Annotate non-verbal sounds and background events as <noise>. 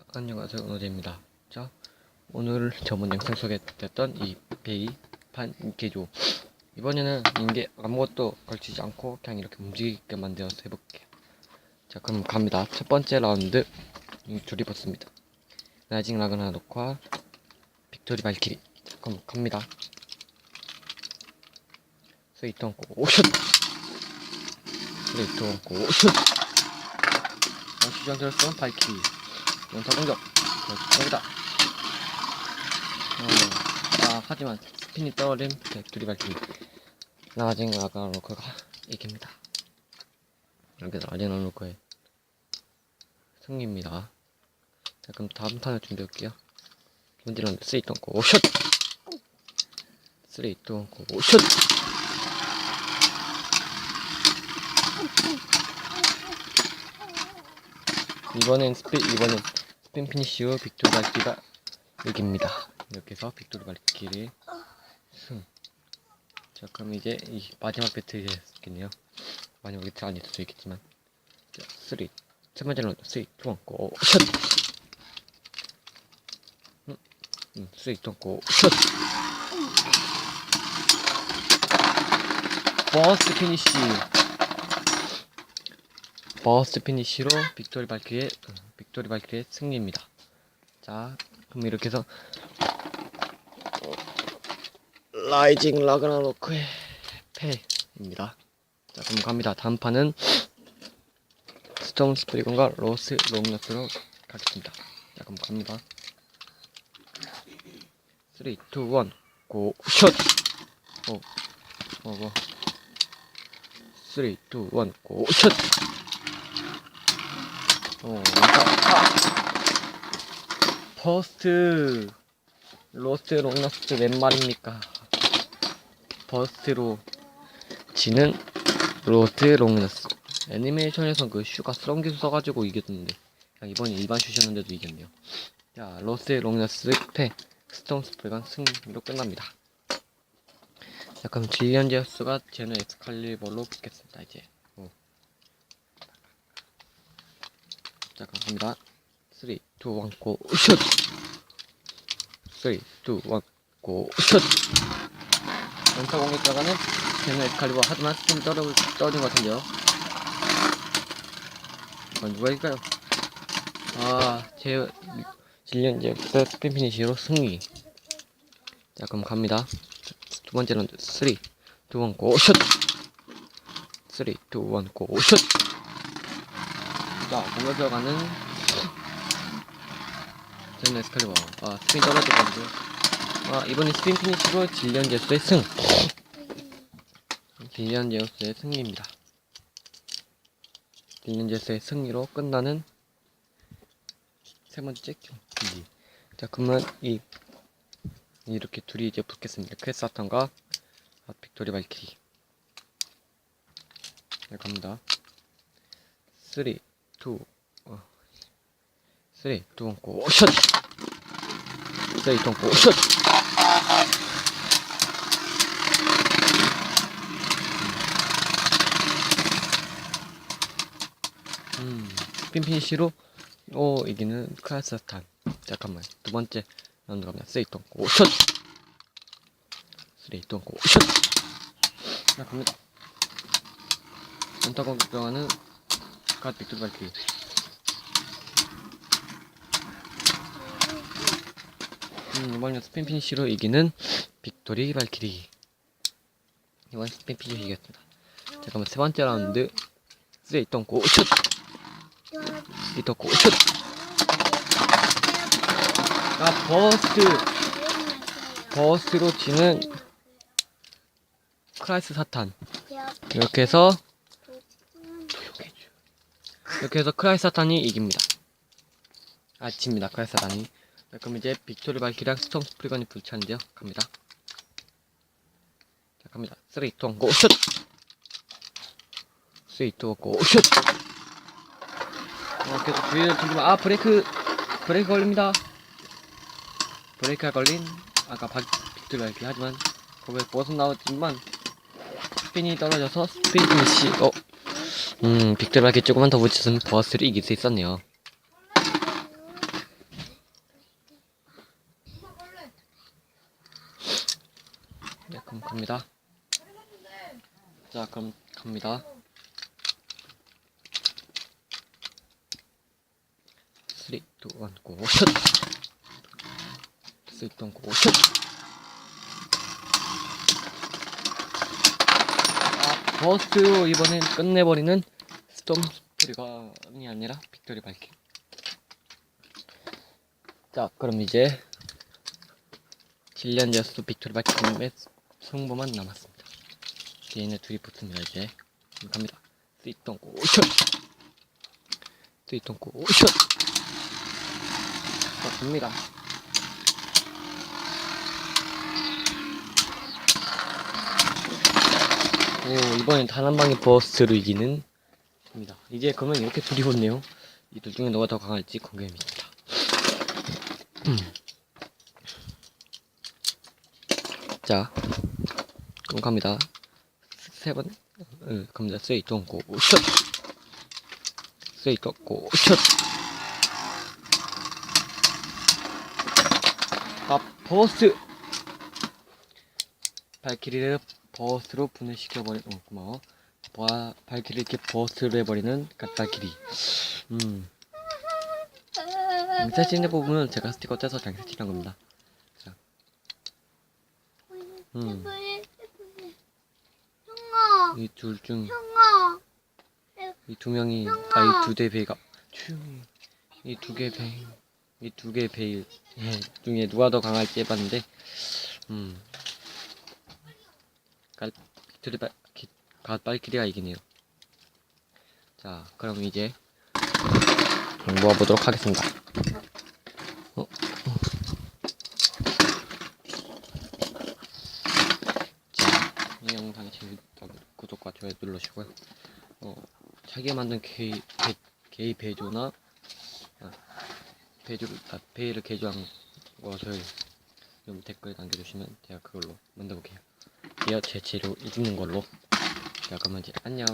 자, 안녕하세요 노제입니다. 자 오늘 저번 영상 소개됐던 이 베이판 인계조 이번에는 인계 아무것도 걸치지 않고 그냥 이렇게 움직이게 만들어서 해볼게요. 자 그럼 갑니다. 첫 번째 라운드 이 줄이 붙습니다. 라이징 라그나 녹화 빅토리 발키리 자 그럼 갑니다. 스위트 얹고 오슛 스위트 얹고 오슛 시장 들었어 발키리 연타 공격. 여기다. 어, 아 하지만 스핀이 떨어진 백두리 발키리 나징 아가로크가 이깁니다. 이렇게 나징 아가로크의 승리입니다. 자 그럼 다음 탄을 준비할게요. 문제는 3 ton고 오슛 3 ton고 오슛 이번엔 스피 이번엔 스핀 피니시 후 빅토리 발키가 이깁니다. 이렇게 해서 빅토리 발키리 승. 자 그럼 이제 이 마지막 배틀이겠네요. 마지막 배틀 아닐 수도 있겠지만 자, 3. 첫 번째 라운드 3, 2, 1, 고 샷! 음, 음, 3, 2, 1, 고 샷! 버스트 피니시 버스트 피니시로 빅토리 발키리의 어, 빅토리 발키리의 승리입니다. 자, 그럼 이렇게 해서 어, 라이징 라그나로크의 패입니다. 자, 그럼 갑니다. 다음 판은 스톰 스프리건과 로스 롱너스로 가겠습니다. 자, 그럼 갑니다. 3, 2, 1, 고, 슛! 오, 오, 오. 3, 2, 1, 고, 슛! 어, 아! 버스트 로스트 롱너스트 웬 말입니까? 버스트로 지는 로스트 롱너스 애니메이션에선 그 슈가 기술 써가지고 이겼는데 이번에 일반 슈셨는데도 이겼네요. 자 로스트 롱너스 패 스톰 스프레간 승리로 끝납니다. 자 그럼 질리언 제우스가 제노 엑스칼리버로 붙겠습니다 이제. 어. 자, 갑니다. 3, 2, 1, 고, 슛! 3, 2, 1, 고, 슛! 연타 공격자가는 제노 엑스칼리버 하지만 스팀 떨어, 떨어진 것 같은데요. 이건 누가 일까요? 아, 제, 질리언 제우스 스핀 피니시로 승리. 자, 그럼 갑니다. 두 번째 라운드. 3, 2, 1, 고, 슛! 3, 2, 1, 고, 슛! 자, 공격 들어가는 젠 에스칼리버. 아, 스핀 떨어져가지고. 아, 이번에 스핀 피니시로 질리언 제우스의 승. 질리언 제우스의 승리입니다. 질리언 제우스의 승리로 끝나는 세 번째 경기. 자, 그러면 이 이렇게 둘이 이제 붙겠습니다. 크레사탄과 아, 빅토리 발키리. 네, 갑니다. 3, 2, 어. 3, 2, 1, 고, 슛! 3, 2, 1, 고, 슛! 음, 스핀 피니시로, 오, 이기는 크라스탄. 잠깐만, 두 번째 라운드 갑니다. 3, 2, 1, 고, 슛! 3, 2, 1, 고, 슛! 자, 갑니다. 들어가는 발키리. 음, 이번엔 스핀 피니시로 이기는 빅토리 발키리. 이번 스핀 피니시 이겼습니다. 잠깐만 세 번째 라운드. 쓰레 있던 고 슛! 있던 고 슛! 아 버스트 버스로 지는 크라이스 사탄. 이렇게 해서 이렇게 해서 크라이스 사탄이 이깁니다. 아, 집니다. 크라이스 사탄이. 자, 그럼 이제 빅토리 발키랑 스톰 스프리건이 불차는데요. 갑니다. 자, 갑니다. 3, 2, 1, 고, 슛! 3, 2, 1, 고, 슛! 어, 계속 주의를 주지만, 아, 브레이크, 브레이크 걸립니다. 브레이크가 걸린, 아까 박, 빅토리 발키 하지만, 거기에 벗어나왔지만, 스핀이 떨어져서 스핀 피니시, 어, 음, 빅들마켓 조금만 더 붙였으면 보아스를 이길 수 있었네요. 네, 그럼 갑니다. 자, 그럼 갑니다. 쓰리, 또 고! 슛! <laughs> 쓰리, 또 고! 슛! 버스트로 이번엔 끝내버리는 스톰 스프리가이 아니라 빅토리 발길. 자, 그럼 이제 질리안 제스 빅토리 발길의 승부만 남았습니다. 얘네 둘이 붙습니다, 이제. 갑니다. 쓰리똥 고슛! 쓰리똥 고슛! 자, 갑니다. 오, 이번엔 단 한 방에 버스트로 이기는 입니다. 이제 그러면 이렇게 둘이 붙네요. 이 둘 중에 누가 더 강할지 궁금합니다. 음. 자, 그럼 갑니다. 세 번, 응, 갑니다. 세이 똥고 슛, 세이 똥고 슛. 아, 버스. 발키리를 버스로 분해시켜버린, 어, 고마워. 바, 발키리 이렇게 버스를 해버리는 갓발키리. 음. 장사치는 부분은 제가 스티커 떼서 장사치한 겁니다. 자. 음. 이 둘 중, 형아, 이 두 명이, 아, 이 두대 조용히. 이두개 배, 이두개 배, 예, 중에 누가 더 강할지 해봤는데, 음. 갈, 빅토리 발, 기, 갓발키리가 이기네요. 자, 그럼 이제, 모아보도록 하겠습니다. 어, 어. 자, 이 영상이 재밌다면 구독과 좋아요 눌러주시고요. 어, 자기가 만든 게이, 게, 게이 배조나, 아, 배조를, 아, 베이를 개조한 것을 좀 댓글 남겨주시면 제가 그걸로 만들어볼게요. 이어 제 재료 읽는 걸로. 자, 그러면 이제 안녕.